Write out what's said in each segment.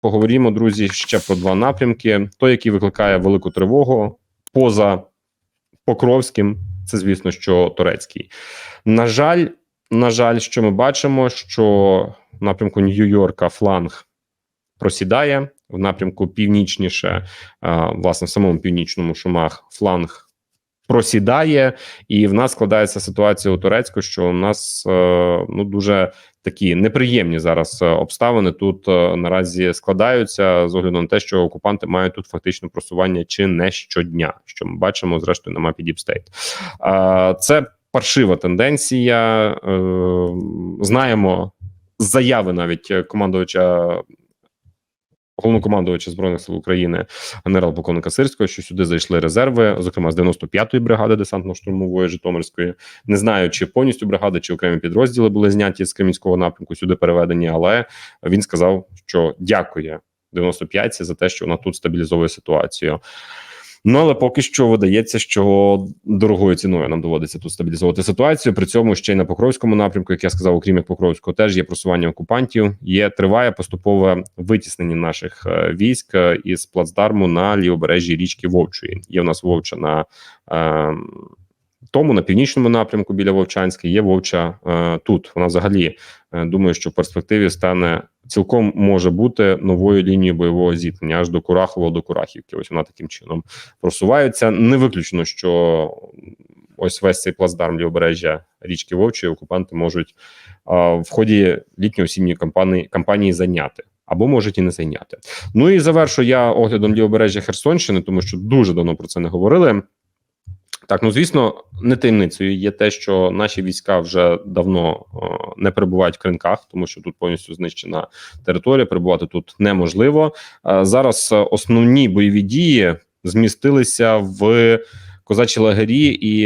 поговоримо, друзі, ще про два напрямки: той, який викликає велику тривогу, поза Покровським, це звісно, що турецький. На жаль, на жаль, що ми бачимо, що в напрямку Нью-Йорка фланг просідає в напрямку північніше, власне, в самому північному шумах фланг. Просідає, і в нас складається ситуація у Турецьку, що у нас е, ну дуже такі неприємні зараз е, обставини тут е, наразі складаються з огляду на те, що окупанти мають тут фактично просування чи не щодня, що ми бачимо зрештою на мапі Діпстейт. Це паршива тенденція. Е, Знаємо заяви навіть командувача. Головнокомандувача збройних сил України генерал полковника Сирського, що сюди зайшли резерви, зокрема з 95-ї бригади десантно-штурмової Житомирської. Не знаю, чи повністю бригади, чи окремі підрозділи були зняті з Кремінського напрямку, сюди переведені. Але він сказав, що дякує 95-ці за те, що вона тут стабілізовує ситуацію. Ну але поки що видається, що дорогою ціною нам доводиться тут стабілізувати ситуацію. При цьому ще й на Покровському напрямку, як я сказав, окрім як Покровського, теж є просування окупантів. Є триває поступове витіснення наших е, військ е, із плацдарму на лівобережжі річки Вовчої. Є в нас Вовча на е, тому на північному напрямку біля Вовчанська. Є Вовча е, тут. Вона взагалі е, думаю, що в перспективі стане цілком може бути новою лінією бойового зіткнення аж до Курахового, до Курахівки. Ось вона таким чином просувається. Не виключно, що ось весь цей плацдарм лівобережжя річки Вовчої окупанти можуть а, в ході літньої осінньої кампанії кампанії зайняти. Або можуть і не зайняти. Ну і завершу я оглядом лівобережжя Херсонщини, тому що дуже давно про це не говорили. Так, ну звісно, не таємницею є те, що наші війська вже давно о, не перебувають в кринках, тому що тут повністю знищена територія. Перебувати тут неможливо. Е, зараз е, основні бойові дії змістилися в козачі лагері, і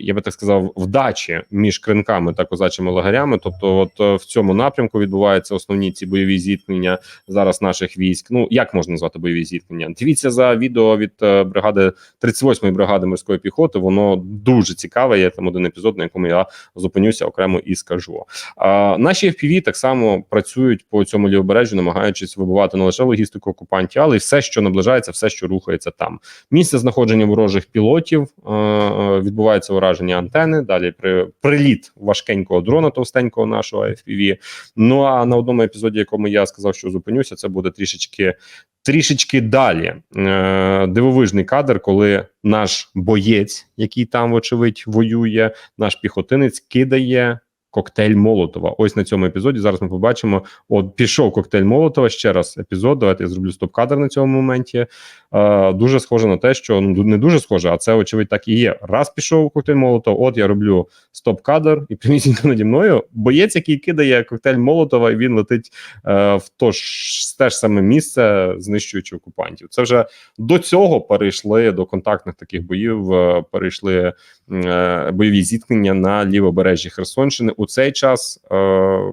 я би так сказав, вдачі між кринками та козачими лагерями. Тобто, от е, в цьому напрямку відбуваються основні ці бойові зіткнення зараз наших військ. Ну як можна назвати бойові зіткнення? Дивіться за відео від е, бригади 38-ї бригади морської піхоти. Воно дуже цікаве. Є там один епізод, на якому я зупинюся окремо і скажу. А наші FPV так само працюють по цьому лівобережжю, намагаючись вибивати не лише логістику окупантів, але й все, що наближається, все, що рухається там. Місце знаходження ворожих пілотів е, е, відбувається ураження антени. Далі при приліт важкенького дрона, товстенького нашого FPV. Ну а на одному епізоді, якому я сказав, що зупинюся, це буде трішечки трішечки далі. Е, Дивовижний кадр, коли наш боєць, який там, вочевидь, воює, наш піхотинець кидає. Коктейль Молотова. Ось на цьому епізоді. Зараз ми побачимо. От пішов коктейль Молотова. Ще раз епізод. Давайте я зроблю стоп-кадр на цьому моменті. Е, дуже схоже на те, що ну не дуже схоже, а це очевидь так і є. Раз пішов коктейль Молотова. От я роблю стоп-кадр, і прямісінько наді мною боєць, який кидає коктейль Молотова, і він летить е, в то ж те ж саме місце, знищуючи окупантів. Це вже до цього перейшли до контактних таких боїв. е, перейшли е, бойові зіткнення на лівобережжі Херсонщини. У цей час е,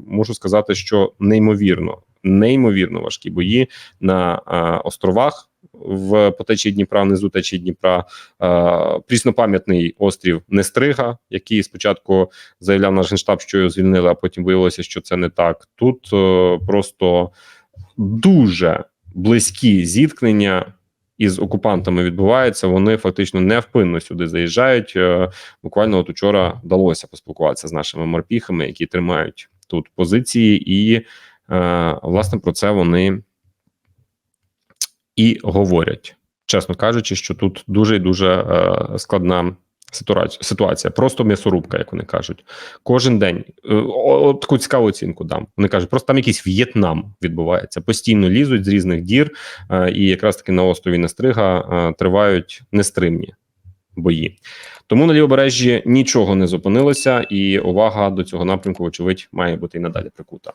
можу сказати, що неймовірно, неймовірно важкі бої на е, островах. В потечі Дніпра, внизу течії Дніпра, е, пріснопам'ятний острів Нестрига, який спочатку заявляв наш генштаб, що його звільнили, а потім виявилося, що це не так. Тут е, просто дуже близькі зіткнення із окупантами відбуваються. Вони фактично невпинно сюди заїжджають. Е, Буквально от учора вдалося поспілкуватися з нашими морпіхами, які тримають тут позиції, і е, власне про це вони і говорять, чесно кажучи, що тут дуже дуже е, складна ситуація. Просто м'ясорубка, як вони кажуть. Кожен день Е, о, таку цікаву оцінку дам. Вони кажуть, просто там якийсь В'єтнам відбувається. Постійно лізуть з різних дір, е, і якраз таки на острові Нестрига е, тривають нестримні бої. Тому на лівобережжі нічого не зупинилося, і увага до цього напрямку, вочевидь, має бути і надалі прикута.